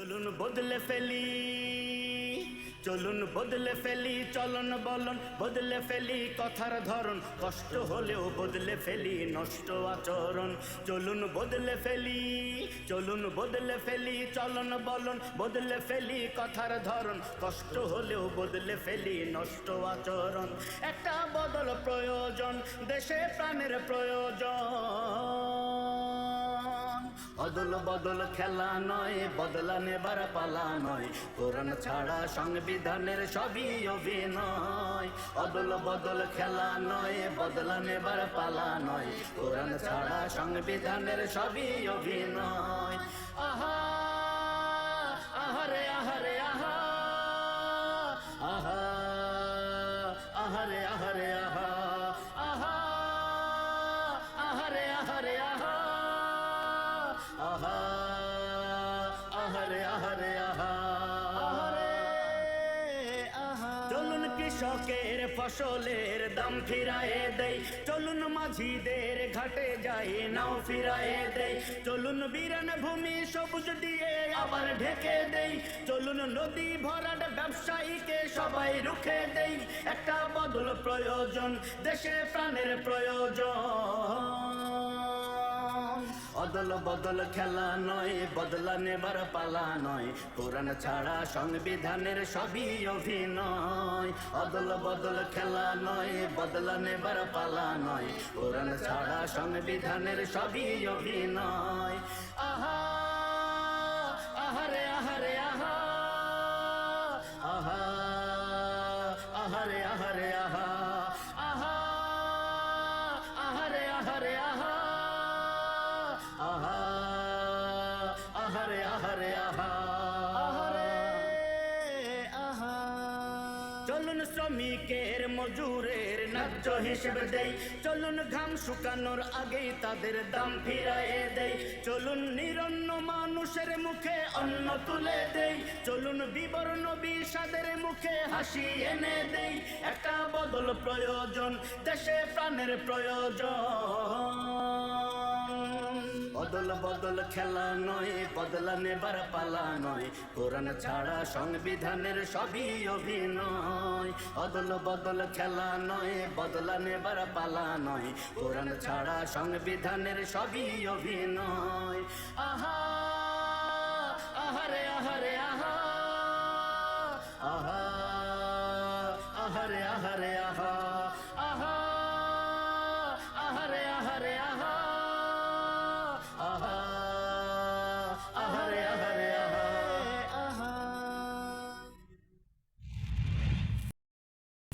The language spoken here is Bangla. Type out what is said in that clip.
চলুন বদলে ফেলি, চলুন বদলে ফেলি, চলন বলন, বদলে ফেলি কথার ধরন। কষ্ট হলেও বদলে ফেলি, নষ্ট আচরণ। চলুন বদলে ফেলি, চলুন বদলে ফেলি, চলন বলন, বদলে ফেলি কথার ধরন। কষ্ট হলেও বদলে ফেলি, নষ্ট আচরণ। একটা বদল প্রয়োজন, দেশে প্রাণের প্রয়োজন। অদল বদল খেলা নয়, বদলা নেবার পালা নয়। কোরআন ছাড়া সংবিধানের সবই অভিনয়। অদল বদল খেলা নয়, বদলা নেবার পালা নয়। কোরআন ছাড়া সংবিধানের সবই অভিনয়। কৃষকের ফসলের দাম ফিরায়ে দেই। চলুন মাঝিদের ঘাটে যাই, নাও ফিরায়ে দেই। চলুন বিরান ভূমি সবুজ দিয়ে আবার ঢেকে দেই। চলুন নদী ভরাট ব্যবসায়ীকে সবাই রুখে দেই। একটা বদল প্রয়োজন, দেশে প্রাণের প্রয়োজন। অদল বদল খেলা নয়, বদলা নেবার পালা নয়। কোরআন ছাড়া সংবিধানের সবই অভিনয়। অদল, বদল খেলা নয়, বদলা নেবার পালা নয়। কোরআন ছাড়া সংবিধানের সবই অভিনয়। শ্রমিকের মজুরের ন্যায্য হিসেবে দেয় চলুন ঘাম শুকানোর আগেই তাদের দাম ফিরায়ে দেয় চলুন নিরন্ন মানুষের মুখে অন্ন তুলে দেই। চলুন বিবর্ণ বিষাদের মুখে হাসি এনে দেই। একটা বদল প্রয়োজন, দেশে প্রাণের প্রয়োজন। অদল বদল খেলা নয়, বদলা নেবার পালা নয়। কোরআন ছাড়া সংবিধানের সবই অভিনয়। অদল বদল খেলা নয়, বদলা নেবার পালা নয়। কোরআন ছাড়া সংবিধানের সবই অভিনয়। আহা আহারে আহারে আহা। আহা